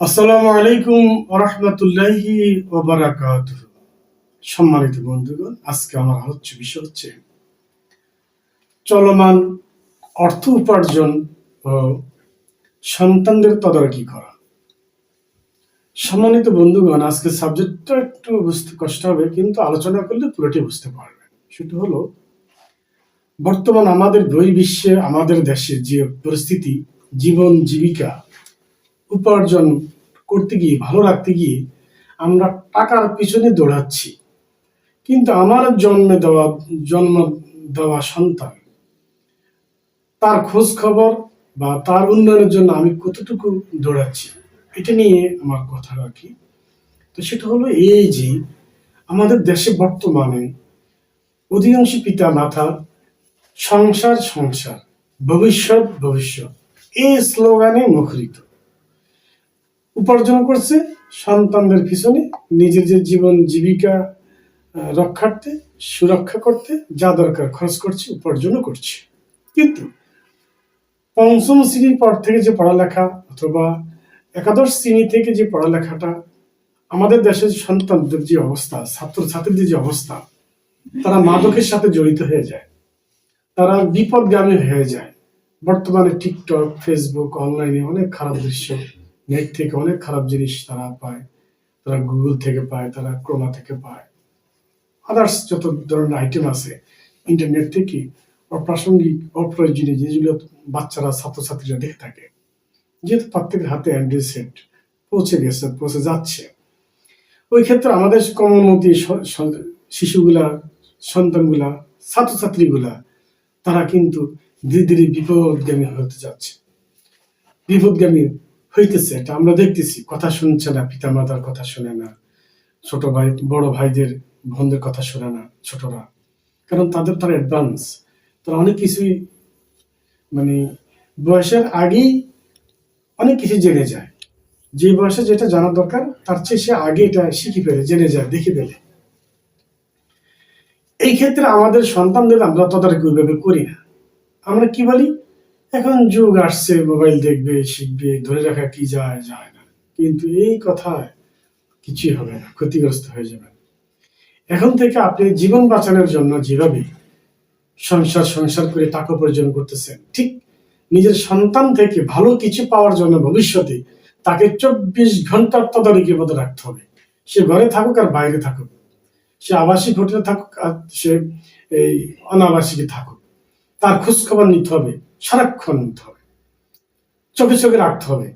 আসসালামু আলাইকুম রহমতুল্লাহি ওবারাকাত সম্মানিত বন্ধুগণ, আজকে আমার আলোচ্য বিষয় হচ্ছে চলমান অর্থ উপার্জন ও সন্তানদের তদারকি করা। সম্মানিত বন্ধুগণ, আজকে সাবজেক্টটা একটু বুঝতে কষ্ট হবে, কিন্তু আলোচনা করলে পুরোটি বুঝতে পারবেন। সেটা হলো, বর্তমান আমাদের বহির্বিশ্বে, আমাদের দেশে যে পরিস্থিতি, জীবন, জীবিকা উপার্জন করতে গিয়ে, ভালো রাখতে গিয়ে আমরা টাকার পিছনে দৌড়াচ্ছি। কিন্তু আমার জন্মে দেওয়া, জন্ম দেওয়া সন্তান, তার খোঁজ খবর বা তার উন্নয়নের জন্য আমি কতটুকু দৌড়াচ্ছি, এটা নিয়ে আমার কথা রাখি। তো সেটা হলো এই যে আমাদের দেশে বর্তমানে অধিকাংশ পিতা মাতা সংসার সংসার, ভবিষ্যৎ ভবিষ্যৎ, এই স্লোগানে মুখরিত। উপার্জন করছে সন্তানদের পিছনে নিজের যে জীবন জীবিকা রক্ষার্থে, সুরক্ষা করতে যা দরকার খরচ করছে, উপার্জনও করছে। কিন্তু পঞ্চম শ্রেণির পর থেকে যে পড়ালেখা অথবা একাদশ শ্রেণি থেকে যে পড়ালেখাটা আমাদের দেশের সন্তানদের যে অবস্থা, ছাত্রছাত্রীদের যে অবস্থা, তারা মাদকের সাথে জড়িত হয়ে যায়। তারা বিপদগামী হয়ে যায়। বর্তমানে টিকটক, ফেসবুক, অনলাইনে অনেক খারাপ দৃশ্য নেট থেকে অনেক খারাপ জিনিস তারা পায়। তারা গুগল থেকে পায়, তারা ক্রোমা থেকে পায়। আদার্স যত ধরনের আইটেম আছে ইন্টারনেট থেকে অপ্রাসঙ্গিক, অপ্রয়োজনীয় যেগুলো বাচ্চারা, ছাত্রছাত্রীরা দেখে থাকে। যেহেতু প্রত্যেকের হাতে অ্যান্ড্রয়েড সেট পৌঁছে গেছে, পৌঁছে যাচ্ছে। ওই ক্ষেত্রে আমাদের স- শিশুগুলা, সন্তানগুলা, ছাত্রছাত্রীগুলা, তারা কিন্তু ধীরে ধীরে বিপদগামী হতে যাচ্ছে। বিপদগামী হইতেছে, এটা আমরা দেখতেছি। কথা শুনছে না পিতা মাতার কথা শুনে না, ছোট ভাই, বড় ভাইদের, বোনদের কথা শোনে না, ছোটরা। কারণ তাদের তারা অ্যাডভান্স তারা অনেক কিছুই মানে বয়সের আগেই অনেক কিছু জেনে যায়। যে বয়সে যেটা জানা দরকার, তার চেয়ে সে আগে এটা শিখে ফেলে, জেনে যায়, দেখে ফেলে। এই ক্ষেত্রে আমাদের সন্তানদের আমরা তদারকি ওইভাবে করি না। আমরা কি বলি? এখন যুগ আসছে মোবাইল দেখবে, শিখবে, ধরে রাখা কি যায় যায় না। কিন্তু এই কথায় কিছুই হবে না, ক্ষতিগ্রস্ত হয়ে যাবে। এখন থেকে আপনি জীবন বাঁচানোর জন্য যেভাবে সংসার সংসার করে টাকা উপার্জন করতেছেন, ঠিক নিজের সন্তান থেকে ভালো কিছু পাওয়ার জন্য ভবিষ্যতে তাকে চব্বিশ ঘণ্টার তদারকির মধ্যে রাখতে হবে। সে ঘরে থাকুক আর বাইরে থাকুক। সে আবাসিক হোটেলে থাকুক আর সে এই অনাবাসিকে থাকুক। তার খোঁজ খবর নিতে হবে। সারাক্ষণ নিতে হবে। চোখে চোখে রাখতে হবে।